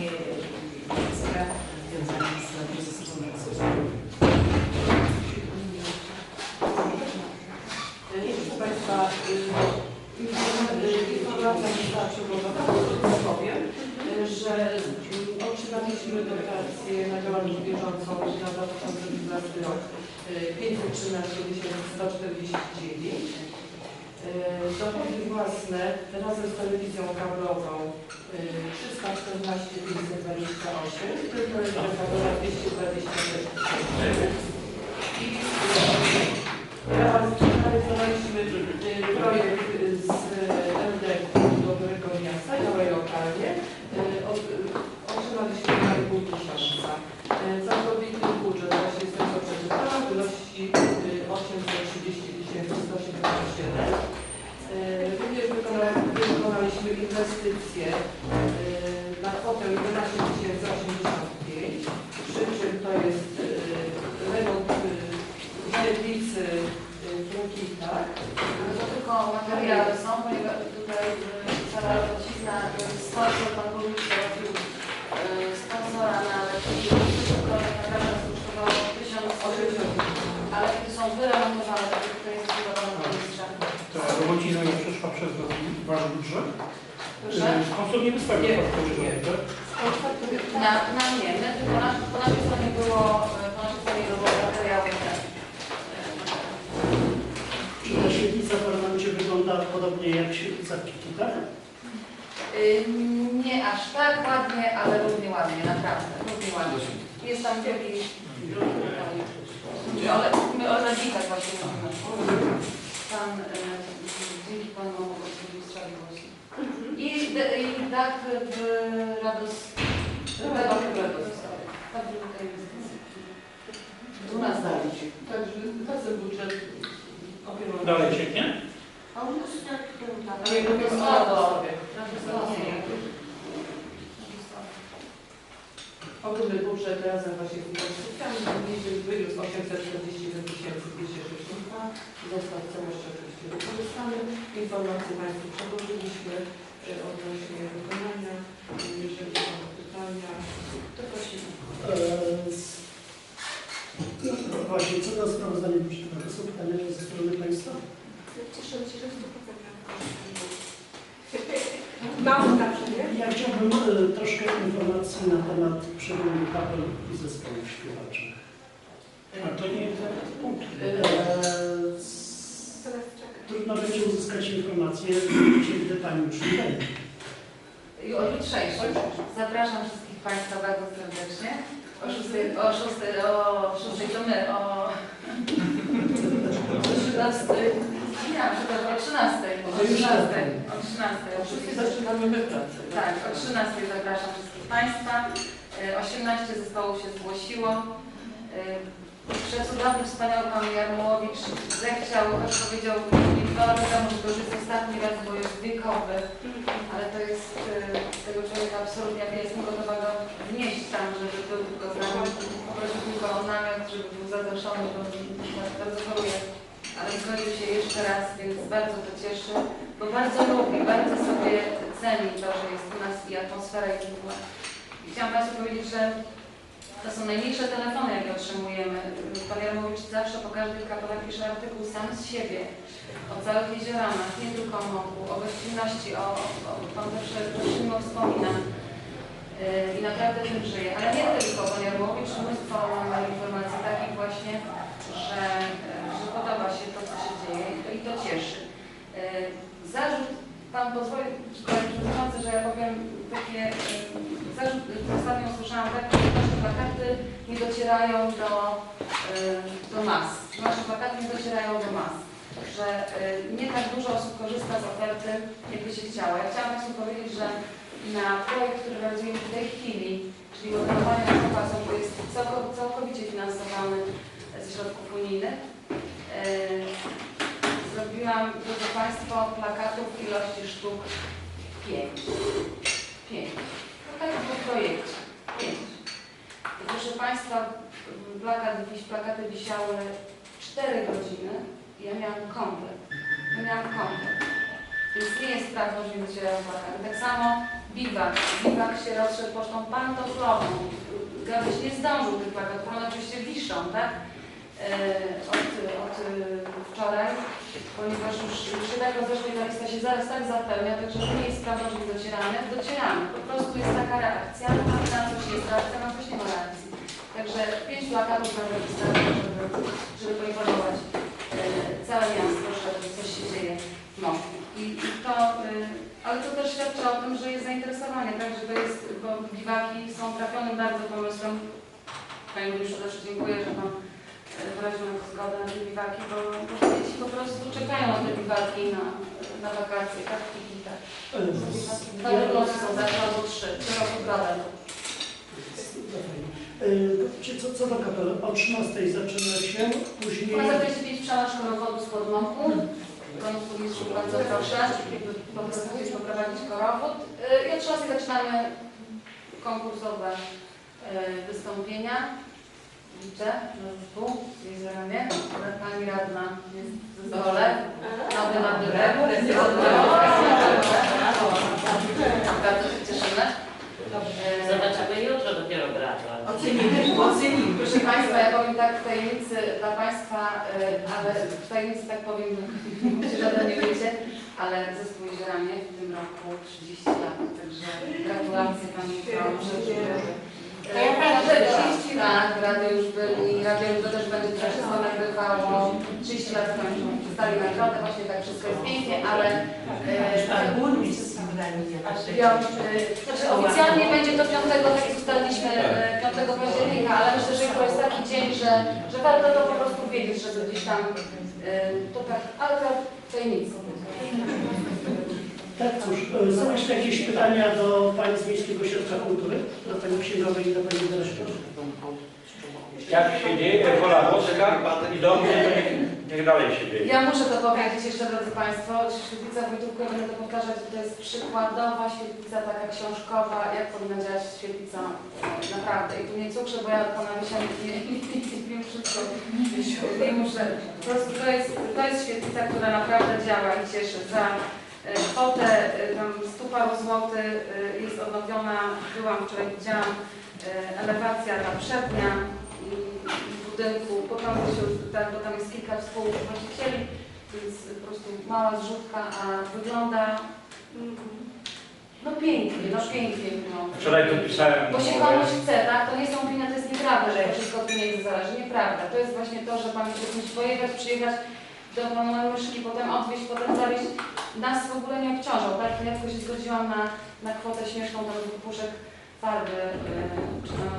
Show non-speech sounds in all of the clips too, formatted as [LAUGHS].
wyjaśnienie y, spraw związanych z kryzysową reakcją. Proszę Państwa, y, informacja została przygotowana, powiem, y, że y, otrzymaliśmy dotację na działalność bieżącą na 2012 rok y, 513 149. Y, Dochody własne razem z telewizją kablową y, 314 528, tylko kablowa 226 i inwestycje y, na kwotę 11 085, przy czym to jest y, remont y, świetlicy Trukita. To tylko materiały są, ponieważ tutaj cała rodzina, to jest sponsor, pan burmistrz załatwił y, sponsora na leczenie. Wszystko tak naprawdę nas kosztowało 1080, ale kiedy są wyremontowane, tak jak tutaj jest pan burmistrza. Ta robocina nie przeszła przez wasz budżet? Proszę? Sponsor nie wystawił Nie, faktury nie. tak? Na, na nie, my tylko na, po naszej stronie było, y, po naszej stronie było materiały te. Czy ta świetlica w parlamencie wygląda podobnie jak świetlica w Kikitach? Y, Nie aż tak ładnie, ale równie ładnie, naprawdę, równie ładnie. Jest tam wielki, ale my o nazwiskach właśnie mówimy. Dach w Rados, Rados, Rados, tak, tutaj inwestycji. 12 Także ten budżet opierował. Dalej cieknie? A u nas tak, tak, Nie, mówię o Radosowie. Ogólny budżet razem właśnie z inwestycjami wyniósł 841 262. Został w całości oczywiście wykorzystany. Informacje Państwu przedłożyliśmy odnośnie wykonania. Jeżeli są pytania, to prosimy. Z- no, Właśnie, co do sprawozdania budżetowego? Są pytania ze strony Państwa? Cieszę się, że to Mało zawsze, nie? Ja chciałbym e, troszkę informacji na temat przeglądu kapel i zespołów śpiewaczych. A to nie jest ten punkt. Eee, z- Co nas czeka? Trudno będzie uzyskać informacje, Pani już. I o jutrzejszym. Zapraszam wszystkich Państwa bardzo serdecznie. O 6, o 6, o 6 to my, o, o 13, nie, przepraszam, o 13, o 13, o 13, o Wszyscy 13. zaczynamy my pracę. Tak, o 13 zapraszam wszystkich Państwa. E, 18 zespołów się zgłosiło. Przecudowny, wspaniały Pan Jarmołowicz zechciał, choć powiedział mi dwa lata temu, że to jest ostatni raz, bo jest wiekowy, ale to jest e, tego człowieka absolutnie, ja jestem gotowa go wnieść tam, żeby był tylko z nami, poprosił tylko o namiot, żeby był zaproszony, bo bardzo choruję. Ale zgodził się jeszcze raz, więc bardzo to cieszy, bo bardzo lubi, bardzo sobie ceni to, że jest u nas i atmosfera jest miła. I chciałam Państwu powiedzieć, że to są najmniejsze telefony, jakie otrzymujemy. Pan Jarmowicz zawsze po każdej kapelach pisze artykuł sam z siebie, o całych jezioranach, nie tylko o moku, o gościnności, o, o Pan też mimo wspomina. Yy, I naprawdę tym żyje. Ale nie tylko Pan Jarmowicz, mnóstwo mamy informacji takich właśnie, że, yy, że podoba się to, co się dzieje i to, i to cieszy. Yy, Zarzut, Pan pozwoli, Panie Przewodniczący, że ja powiem takie, yy, zarzut, yy, ostatnio usłyszałam tak, że nasze plakaty nie docierają do, yy, do mas. Nasze plakaty nie docierają do mas. Że yy, nie tak dużo osób korzysta z oferty, jakby się chciało. Ja chciałam Państwu powiedzieć, że na projekt, który realizujemy w tej chwili, czyli ładowanie na jest całko- całkowicie finansowany ze środków unijnych. Yy, Zrobiłam, drodzy Państwo, plakatów w ilości sztuk 5. 5. Plakatów po projekcie. 5. I proszę Państwa, plakat, plakaty wisiały 4 godziny ja miałam komplet. Ja miałam komplet. Więc nie jest prawdą, że nie plakaty. Tak samo biwak. Biwak się rozszedł pocztą pantoflową. Gabryś nie zdążył tych plakatów, one oczywiście wiszą, tak? E, Od, od wczoraj, ponieważ już, już tak rozeszło i ta lista się zaraz tak zapełnia, także nie jest prawda, że nie docieramy. Docieramy. Po prostu jest taka reakcja, a na coś jest reakcja, na coś nie ma reakcji. Także pięć plakatów na żeby, żeby poinformować e, całe miasto, że coś się dzieje w Moskwie. I, i to, e, ale to też świadczy o tym, że jest zainteresowanie, tak, że to jest, bo biwaki są trafionym bardzo pomysłem. Panie Burmistrzu, też dziękuję, że Pan e, wyraził na to zgodę na te biwaki, bo, bo dzieci po prostu czekają na te biwaki na, na wakacje, tak, i tak. Dwa wyglądy są tak, albo trzy, co roku będą. Czy co, co do kapeli? O 13 zaczyna się, później... Na zakresie 5 przełącz korowodu z podmoku. Panie Burmistrzu, bardzo proszę, po prostu jest poprowadzić korowód. I od 13 zaczynamy konkursowe y, wystąpienia. Liczę, że już tu jest za ramię. Pani Radna jest w zespole. Nowy nabytek. Bardzo się cieszymy. Zobaczymy jutro dopiero brata. Ocenimy, ocenimy. Proszę Państwa, ja powiem tak w tajemnicy dla Państwa, y, ale w tajemnicy tak powiem, [LAUGHS] że żaden nie wiecie, ale zespół Zieranie w tym roku 30 lat, także gratulacje Pani proszę. To ja prawda, że 30 Tak, radio już byli, radio już to też będzie to wszystko nagrywało, 30 lat skończą, dostali nagrodę, właśnie tak wszystko jest pięknie, ale burmistrz y, znaczy oficjalnie będzie to 5, tak jak ustaliliśmy, y, 5 października, ale myślę, że jutro jest taki dzień, że, że warto to po prostu wiedzieć, żeby gdzieś tam, y, to tak, ale to tajemnica. Tak, cóż, e, są jeszcze jakieś pytania do Pani z Miejskiego Ośrodka Kultury? Do Pani Księgowej i do Pani Dyrektor? Jak się dzieje, wola boska i do mnie, to niech, dalej się dzieje. Ja muszę to powiedzieć jeszcze, drodzy Państwo, świetlica Wojtówka, będę to powtarzać, to jest przykładowa świetlica, taka książkowa, jak powinna działać świetlica, e, naprawdę. I tu nie cukrze, bo ja pana Wysia nie, nie, nie, nie wiem wszystko, nie muszę. Po prostu to jest, to jest świetlica, która naprawdę działa i cieszy. Za kwotę e, tam 100 paru złotych e, jest odnowiona, byłam wczoraj, widziałam, e, elewacja ta przednia budynku, po tam, tak, bo tam jest kilka współwłaścicieli, więc po prostu mała zrzutka, a wygląda no pięknie, no pięknie wygląda. Wczoraj tu pisałem Bo się komuś chce, tak? To nie są pieniądze, to jest nieprawda, że to wszystko od pieniędzy zależy. Nieprawda. To jest właśnie to, że Pan chce kimś pojechać, przyjechać do Pana myszki, potem odwieźć, potem zawieźć. Nas w ogóle nie obciążał, tak? Ja tylko się zgodziłam na, na kwotę śmieszną tam dwóch puszek farby, yy, czy tam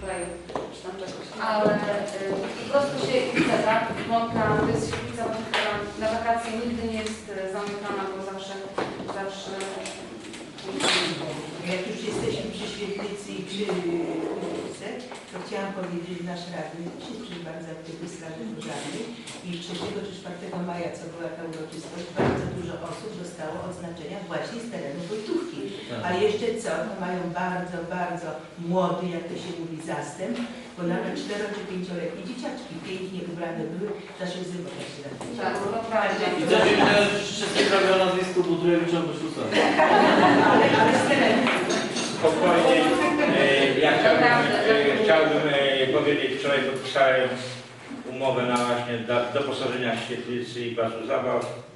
kleju, czy tam czegoś. Ale yy, po prostu się chce, tak? Mąka, to jest świetlica, która na wakacje nigdy nie jest yy, zamykana, bo zawsze, zawsze Jak już jesteśmy przy świetlicy i przy to chciałam powiedzieć, że nasz radny się bardzo aktywny straży pożarnej i 3 czy 4 maja, co była ta uroczystość, bardzo dużo osób dostało odznaczenia właśnie z terenu Wojtówki. A jeszcze co, to mają bardzo, bardzo młody, jak to się mówi, zastęp, bo nawet 4 czy 5-letnie dzieciaczki pięknie ubrane były, zawsze wzywają się na tym. tak, to prawda. I co dziwne, wszyscy prawie o nazwisku Budrowicza wyrzucone. Ale, ale z terenu. Spokojnie. E, Ja chciałbym, e, chciałbym e, powiedzieć, wczoraj podpisałem umowę na właśnie doposażenia świetlicy i placu zabaw.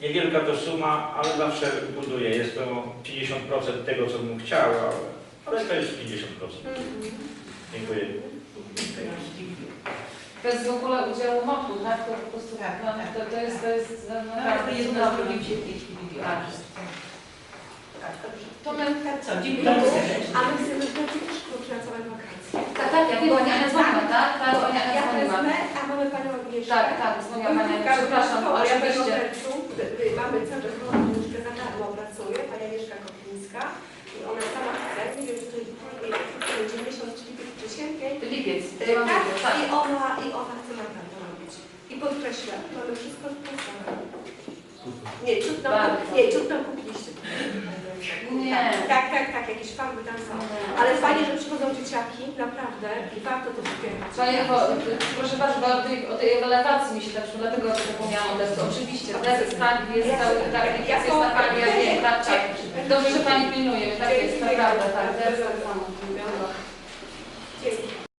Niewielka to suma, ale zawsze buduję. Jest to 50% tego, co bym chciał, ale, ale to jest 50%. Dziękuję. To jest w ogóle udział motu, tak? To po prostu Tak, no, tak. to, to jest, to jest No, ale naprawdę to jedno z cudowne. drugim się kiedyś widziało. Tak. Tak, dobrze. To my, Tak, co, dziękuję serdecznie. A my chcemy też finansować wakacje. tak, tak, jak była Ania dzwoniła, tak? Tak, Ania Ja dzwoniła. wezmę, a mamy Panią Agnieszkę. Tak, tak, dzwoniła Pani Ania, przepraszam, oczywiście. Mamy cały czas Panią Agnieszkę za darmo pracuje, Pani Agnieszka Kopińska. I ona sama chce, nie wiem, czy to będzie miesiąc, czy lipiec, czy sierpień. Lipiec, dzwoniła, Tak, tak. i ona, i ona chce naprawdę robić. I podkreślam, mamy wszystko wpisane. Nie, cud nam, Bardzo. nie, cud nam kupiliście. Nie. Tak, tak, tak, jakieś farby tam są. Ale fajnie, że przychodzą dzieciaki, naprawdę, i warto to wspierać. Panie, bo, proszę bardzo, bo o tej, o tej ewaluacji mi się tak przypomniała, dlatego zapomniałam o testu. Oczywiście, test tak jest cały, tak, jest na pani, ja wiem, tak, tak. Dobrze, że Pani pilnuje, tak jest, to prawda, tak, tak samo.